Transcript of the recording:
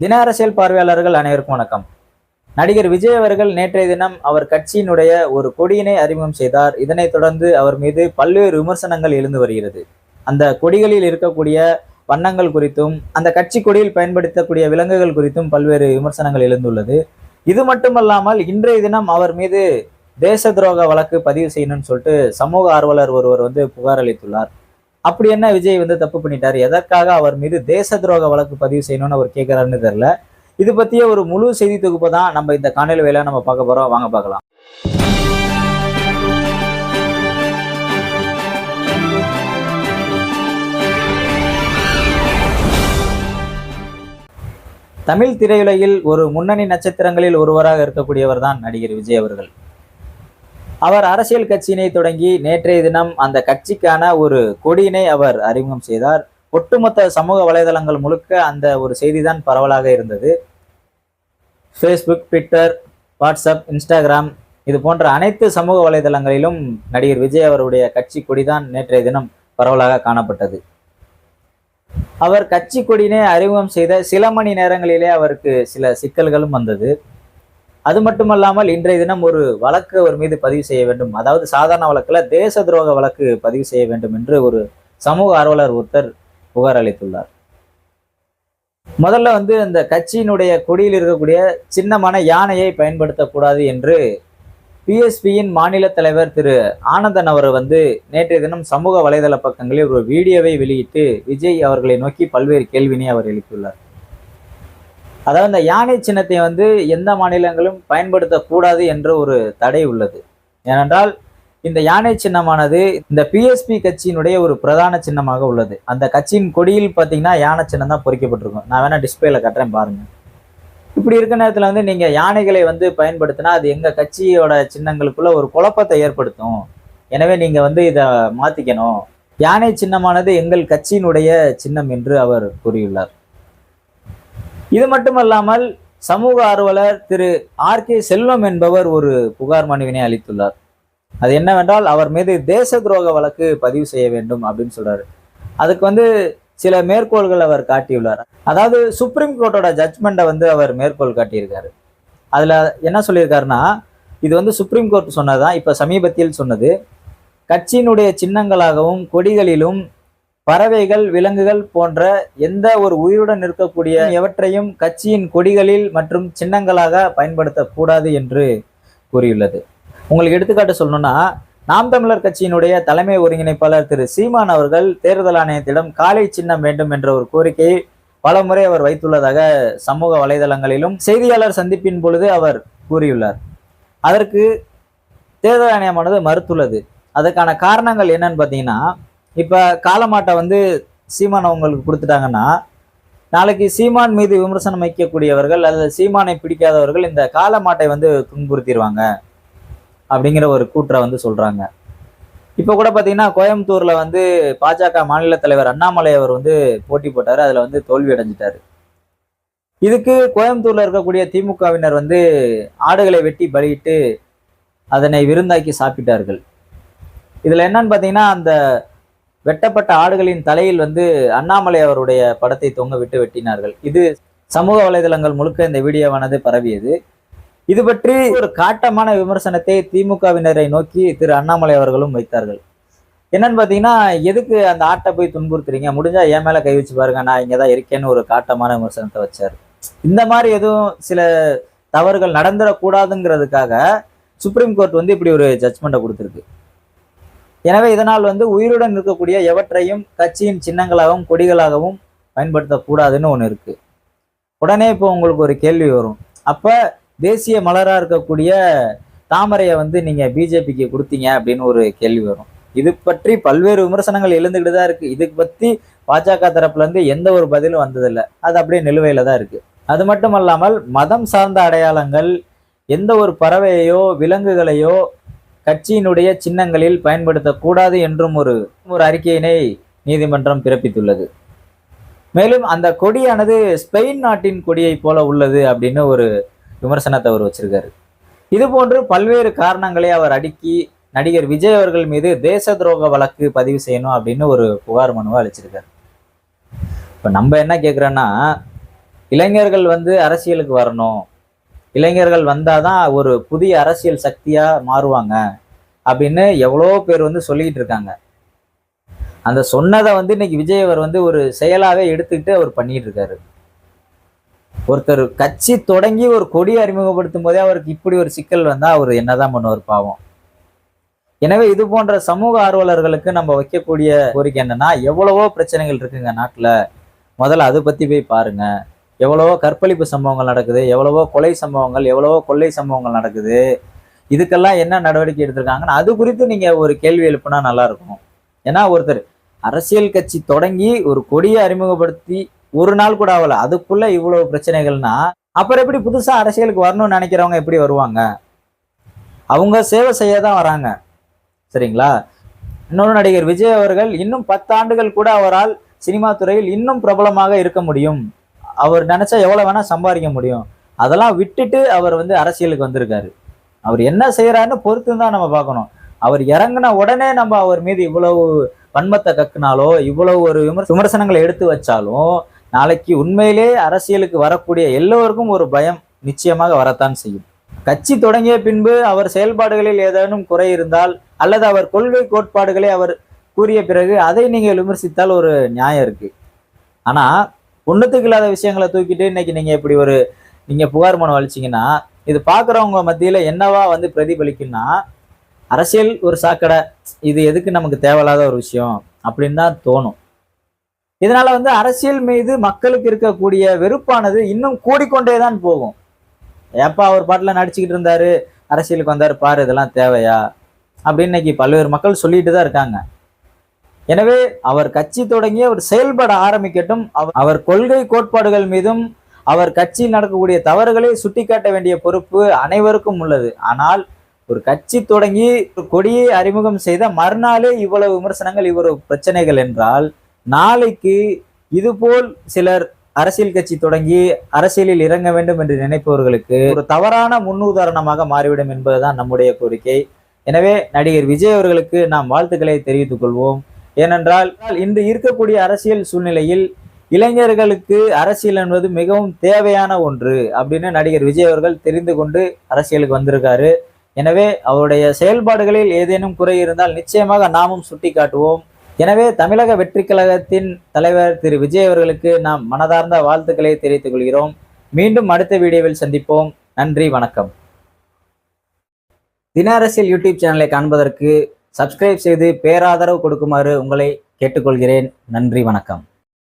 தின அரசியல் பார்வையாளர்கள் அனைவருக்கும் வணக்கம். நடிகர் விஜய் அவர்கள் நேற்றைய தினம் அவர் கட்சியினுடைய ஒரு கொடியினை அறிமுகம் செய்தார். இதனைத் தொடர்ந்து அவர் மீது பல்வேறு விமர்சனங்கள் எழுந்து வருகிறது. அந்த கொடிகளில் இருக்கக்கூடிய வண்ணங்கள் குறித்தும் அந்த கட்சி கொடியில் பயன்படுத்தக்கூடிய விலங்குகள் குறித்தும் பல்வேறு விமர்சனங்கள் எழுந்துள்ளது. இது மட்டுமல்லாமல் இன்றைய தினம் அவர் மீது தேச துரோக வழக்கு பதிவு செய்யணும்னு சொல்லிட்டு சமூக ஆர்வலர் ஒருவர் வந்து புகார் அளித்துள்ளார். அப்படி என்ன விஜய் வந்து தப்பு பண்ணிட்டார்? எதற்காக அவர் மீது தேச துரோக வழக்கு பதிவு செய்யணும்னு அவர் கேட்கிறாருன்னு தெரியல. இது பத்திய ஒரு முழு செய்தி தொகுப்பு தான் நம்ம இந்த காணொலி வேலை நம்ம பார்க்க போறோம். வாங்க பார்க்கலாம். தமிழ் திரையுலகில் ஒரு முன்னணி நட்சத்திரங்களில் ஒருவராக இருக்கக்கூடியவர் தான் நடிகர் விஜய் அவர்கள். அவர் அரசியல் கட்சியினை தொடங்கி நேற்றைய தினம் அந்த கட்சிக்கான ஒரு கொடியினை அவர் அறிமுகம் செய்தார். ஒட்டுமொத்த சமூக வலைதளங்கள் முழுக்க அந்த ஒரு செய்தி தான் பரவலாக இருந்தது. ஃபேஸ்புக் ட்விட்டர் வாட்ஸ்அப் இன்ஸ்டாகிராம் இது போன்ற அனைத்து சமூக வலைதளங்களிலும் நடிகர் விஜய் அவருடைய கட்சி கொடிதான் நேற்றைய தினம் பரவலாக காணப்பட்டது. அவர் கட்சி கொடியினை அறிமுகம் செய்த சில மணி நேரங்களிலே அவருக்கு சில சிக்கல்களும் வந்தது. அது மட்டுமல்லாமல் இன்றைய தினம் ஒரு வழக்கு அவர் மீது பதிவு செய்ய வேண்டும். அதாவது சாதாரண வழக்குல தேச துரோக வழக்கு பதிவு செய்ய வேண்டும் என்று ஒரு சமூக ஆர்வலர் ஒருத்தர் புகார் அளித்துள்ளார். முதல்ல வந்து இந்த கட்சியினுடைய கொடியில் இருக்கக்கூடிய சின்னமான யானையை பயன்படுத்தக்கூடாது என்று பிஎஸ்பியின் மாநில தலைவர் திரு ஆனந்தன் அவர் வந்து நேற்றைய தினம் சமூக வலைதள பக்கங்களில் ஒரு வீடியோவை வெளியிட்டு விஜய் அவர்களை நோக்கி பல்வேறு கேள்வினை அவர் எழுப்பியுள்ளார். அதாவது இந்த யானை சின்னத்தை வந்து எந்த மாநிலங்களும் பயன்படுத்தக்கூடாது என்ற ஒரு தடை உள்ளது. ஏனென்றால் இந்த யானை சின்னமானது இந்த பிஎஸ்பி கட்சியினுடைய ஒரு பிரதான சின்னமாக உள்ளது. அந்த கட்சியின் கொடியில் பார்த்தீங்கன்னா யானை சின்னம் தான் பொறிக்கப்பட்டிருக்கும். நான் வேணா டிஸ்பிளேல கட்டுறேன் பாருங்க. இப்படி இருக்க நேரத்தில் வந்து நீங்க யானைகளை வந்து பயன்படுத்தினா அது எங்க கட்சியோட சின்னங்களுக்குள்ள ஒரு குழப்பத்தை ஏற்படுத்தும். எனவே நீங்க வந்து இதை மாத்திக்கணும். யானை சின்னமானது எங்கள் கட்சியினுடைய சின்னம் என்று அவர் கூறியுள்ளார். இது மட்டுமல்லாமல் சமூக ஆர்வலர் திரு ஆர் கே செல்வம் என்பவர் ஒரு புகார் மனுவினை அளித்துள்ளார். அது என்னவென்றால் அவர் மீது தேச துரோக வழக்கு பதிவு செய்ய வேண்டும் அப்படின்னு சொல்றாரு. அதுக்கு வந்து சில மேற்கோள்கள் அவர் காட்டியுள்ளார். அதாவது சுப்ரீம் கோர்ட்டோட ஜட்ஜ்மெண்ட்டை வந்து அவர் மேற்கோள் காட்டியிருக்காரு. அதில் என்ன சொல்லியிருக்காருன்னா இது வந்து சுப்ரீம் கோர்ட் சொன்னதுதான் இப்போ சமீபத்தில் சொன்னது. கட்சியினுடைய சின்னங்களாகவும் கொடிகளிலும் பறவைகள் விலங்குகள் போன்ற எந்த ஒரு உயிருடன் இருக்கக்கூடிய எவற்றையும் கட்சியின் கொடிகளில் மற்றும் சின்னங்களாக பயன்படுத்தக்கூடாது என்று கூறியுள்ளது. உங்களுக்கு எடுத்துக்காட்டு சொல்லணும்னா நாம் தமிழர் கட்சியினுடைய தலைமை ஒருங்கிணைப்பாளர் திரு சீமான் அவர்கள் தேர்தல் ஆணையத்திடம் காலை சின்னம் வேண்டும் என்ற ஒரு கோரிக்கையை பலமுறை அவர் வைத்துள்ளதாக சமூக வலைதளங்களிலும் செய்தியாளர் சந்திப்பின் பொழுது அவர் கூறியுள்ளார். அதற்கு தேர்தல் ஆணையமானது மறுத்துள்ளது. அதற்கான காரணங்கள் என்னன்னு பார்த்தீங்கன்னா இப்போ காலமாட்டை வந்து சீமான் அவங்களுக்கு கொடுத்துட்டாங்கன்னா நாளைக்கு சீமான் மீது விமர்சனம் வைக்கக்கூடியவர்கள் அல்லது சீமானை பிடிக்காதவர்கள் இந்த காலமாட்டை வந்து துன்புறுத்திடுவாங்க அப்படிங்கிற ஒரு கூற்றை வந்து சொல்கிறாங்க இப்போ கூட பார்த்தீங்கன்னா கோயம்புத்தூரில் வந்து பாஜக மாநில தலைவர் அண்ணாமலை அவர் வந்து போட்டி போட்டார் அதில் வந்து தோல்வி அடைஞ்சிட்டார். இதுக்கு கோயம்புத்தூரில் இருக்கக்கூடிய திமுகவினர் வந்து ஆடுகளை வெட்டி பலியிட்டு அதனை விருந்தாக்கி சாப்பிட்டார்கள். இதில் என்னன்னு பார்த்தீங்கன்னா அந்த வெட்டப்பட்ட ஆடுகளின் தலையில் வந்து அண்ணாமலை அவருடைய படத்தை தொங்க விட்டு வெட்டினார்கள். இது சமூக வலைதளங்கள் முழுக்க இந்த வீடியோவானது பரவியது. இது பற்றி ஒரு காட்டமான விமர்சனத்தை திமுகவினரை நோக்கி திரு அண்ணாமலை அவர்களும் வைத்தார்கள். என்னன்னு பார்த்தீங்கன்னா எதுக்கு அந்த ஆட்டை போய் துன்புறுத்துறீங்க? முடிஞ்சா என் மேல கை வச்சு பாருங்க நான் இங்கே தான் இருக்கேன்னு ஒரு காட்டமான விமர்சனத்தை வச்சார். இந்த மாதிரி எதுவும் சில தவறுகள் நடந்துடக்கூடாதுங்கிறதுக்காக சுப்ரீம் கோர்ட் வந்து இப்படி ஒரு ஜட்மெண்ட்டை கொடுத்துருக்கு. எனவே இதனால் வந்து உயிருடன் இருக்கக்கூடிய எவற்றையும் கட்சியின் சின்னங்களாகவும் கொடிகளாகவும் பயன்படுத்தக்கூடாதுன்னு ஒன்று இருக்குது உடனே இப்போ உங்களுக்கு ஒரு கேள்வி வரும். அப்போ தேசிய மலராக இருக்கக்கூடிய தாமரையை வந்து நீங்கள் பிஜேபிக்கு கொடுத்தீங்க அப்படின்னு ஒரு கேள்வி வரும். இது பற்றி பல்வேறு விமர்சனங்கள் எழுந்துக்கிட்டு தான் இருக்குது இதுக்கு பற்றி பாஜக தரப்புலேருந்து எந்த ஒரு பதிலும் வந்ததில்லை. அது அப்படியே நிலுவையில் தான் இருக்குது அது மட்டும் அல்லாமல் மதம் சார்ந்த அடையாளங்கள் எந்த ஒரு பறவையோ விலங்குகளையோ கட்சியினுடைய சின்னங்களில் பயன்படுத்தக்கூடாது என்றும் ஒரு ஒரு அறிக்கையினை நீதிமன்றம் பிறப்பித்துள்ளது. மேலும் அந்த கொடியானது ஸ்பெயின் நாட்டின் கொடியை போல உள்ளது அப்படின்னு ஒரு விமர்சனத்தை அவர் வச்சிருக்காரு. இது போன்று பல்வேறு காரணங்களை அவர் அடுக்கி நடிகர் விஜய் அவர்கள் மீது தேச துரோக வழக்கு பதிவு செய்யணும் அப்படின்னு ஒரு புகார் மனுவை அளிச்சிருக்காரு. இப்போ நம்ம என்ன கேட்குறோன்னா இளைஞர்கள் வந்து அரசியலுக்கு வரணும். இளைஞர்கள் வந்தாதான் ஒரு புதிய அரசியல் சக்தியாக மாறுவாங்க அப்படின்னு எவ்வளோ பேர் வந்து சொல்லிக்கிட்டு இருக்காங்க. அந்த சொன்னதை வந்து இன்னைக்கு விஜய் அவர் வந்து ஒரு செயலாவே எடுத்துக்கிட்டு அவர் பண்ணிட்டு இருக்காரு. ஒருத்தர் கட்சி தொடங்கி ஒரு கொடி அறிமுகப்படுத்தும் போதே அவருக்கு இப்படி ஒரு சிக்கல் வந்தால் அவர் என்னதான் பண்ணுவார் பாவம். எனவே இது போன்ற சமூக ஆர்வலர்களுக்கு நம்ம வைக்கக்கூடிய கோரிக்கை என்னன்னா எவ்வளவோ பிரச்சனைகள் இருக்குங்க நாட்டில். முதல்ல அதை பத்தி போய் பாருங்க. எவ்வளவோ கற்பழிப்பு சம்பவங்கள் நடக்குது எவ்வளவோ கொலை சம்பவங்கள் எவ்வளவோ கொள்ளை சம்பவங்கள் நடக்குது. இதுக்கெல்லாம் என்ன நடவடிக்கை எடுத்திருக்காங்கன்னு அது குறித்து நீங்க ஒரு கேள்வி எழுப்புனா நல்லா இருக்கும் ஏன்னா ஒருத்தர் அரசியல் கட்சி தொடங்கி ஒரு கொடியை அறிமுகப்படுத்தி ஒரு நாள் கூட ஆகல அதுக்குள்ள இவ்வளவு பிரச்சனைகள்னா அப்புறம் எப்படி புதுசா அரசியலுக்கு வரணும்னு நினைக்கிறவங்க எப்படி வருவாங்க? அவங்க சேவை செய்ய தான் வராங்க. சரிங்களா? இன்னொரு நடிகர் விஜய் அவர்கள் இன்னும் பத்தாண்டுகள் கூட அவரால் சினிமா துறையில் இன்னும் பிரபலமாக இருக்க முடியும். அவர் நினைச்சா எவ்வளவு வேணா சம்பாதிக்க முடியும். அதெல்லாம் விட்டுட்டு அவர் வந்து அரசியலுக்கு வந்திருக்காரு. அவர் என்ன செய்யறாருன்னு பொறுத்து தான் நம்ம பார்க்கணும். அவர் இறங்கின உடனே நம்ம அவர் மீது இவ்வளவு வன்மத்தை கக்குனாலோ இவ்வளவு ஒரு விமர்ச விமர்சனங்களை எடுத்து வச்சாலும் நாளைக்கு உண்மையிலே அரசியலுக்கு வரக்கூடிய எல்லோருக்கும் ஒரு பயம் நிச்சயமாக வரத்தான் செய்யும். கட்சி தொடங்கிய பின்பு அவர் செயல்பாடுகளில் ஏதேனும் குறை இருந்தால் அல்லது அவர் கொள்கை கோட்பாடுகளை அவர் கூறிய பிறகு அதை நீங்கள் விமர்சித்தால் ஒரு நியாயம் இருக்கு. ஆனால் ஒண்ணுத்துக்கு இல்லாத விஷயங்களை தூக்கிட்டு இன்னைக்கு நீங்க இப்படி ஒரு நீங்க புகார் மனு அழிச்சிங்கன்னா இது பாக்குறவங்க மத்தியில என்னவா வந்து பிரதிபலிக்கும்னா அரசியல் ஒரு சாக்கடை இது எதுக்கு நமக்கு தேவையில்லாத ஒரு விஷயம் அப்படின்னு தான் தோணும். இதனால வந்து அரசியல் மீது மக்களுக்கு இருக்கக்கூடிய வெறுப்பானது இன்னும் கூடிக்கொண்டே தான் போகும். ஏப்பா அவர் பாட்டில் நடிச்சுக்கிட்டு இருந்தாரு அரசியலுக்கு வந்தாரு பாரு இதெல்லாம் தேவையா? அப்படின்னு இன்னைக்கு பல்வேறு மக்கள் சொல்லிட்டு தான் இருக்காங்க. எனவே அவர் கட்சி தொடங்கி அவர் செயல்பட ஆரம்பிக்கட்டும். அவ- அவர் கொள்கை கோட்பாடுகள் மீதும் அவர் கட்சியில் நடக்கக்கூடிய தவறுகளை சுட்டிக்காட்ட வேண்டிய பொறுப்பு அனைவருக்கும் உள்ளது. ஆனால் ஒரு கட்சி தொடங்கி ஒரு கொடியை அறிமுகம் செய்த மறுநாளே இவ்வளவு விமர்சனங்கள் இவ்வளவு பிரச்சனைகள் என்றால் நாளைக்கு இதுபோல் சிலர் அரசியல் கட்சி தொடங்கி அரசியலில் இறங்க வேண்டும் என்று நினைப்பவர்களுக்கு ஒரு தவறான முன்னுதாரணமாக மாறிவிடும் என்பதுதான் நம்முடைய கோரிக்கை. எனவே நடிகர் விஜய் அவர்களுக்கு நாம் வாழ்த்துக்களை தெரிவித்துக் கொள்வோம். ஏனென்றால் இன்று இருக்கக்கூடிய அரசியல் சூழ்நிலையில் இளைஞர்களுக்கு அரசியல் என்பது மிகவும் தேவையான ஒன்று அப்படின்னு நடிகர் விஜய் அவர்கள் தெரிந்து கொண்டு அரசியலுக்கு வந்திருக்காரு. எனவே அவருடைய செயல்பாடுகளில் ஏதேனும் குறை இருந்தால் நிச்சயமாக நாமும் சுட்டி காட்டுவோம் எனவே தமிழக வெற்றி கழகத்தின் தலைவர் திரு விஜய் அவர்களுக்கு நாம் மனதார்ந்த வாழ்த்துக்களை தெரிவித்துக் கொள்கிறோம். மீண்டும் அடுத்த வீடியோவில் சந்திப்போம். நன்றி வணக்கம். தின அரசியல் யூடியூப் சேனலை காண்பதற்கு சப்ஸ்கிரைப் செய்து பேராதரவு கொடுக்குமாறு உங்களை கேட்டுக்கொள்கிறேன். நன்றி வணக்கம்.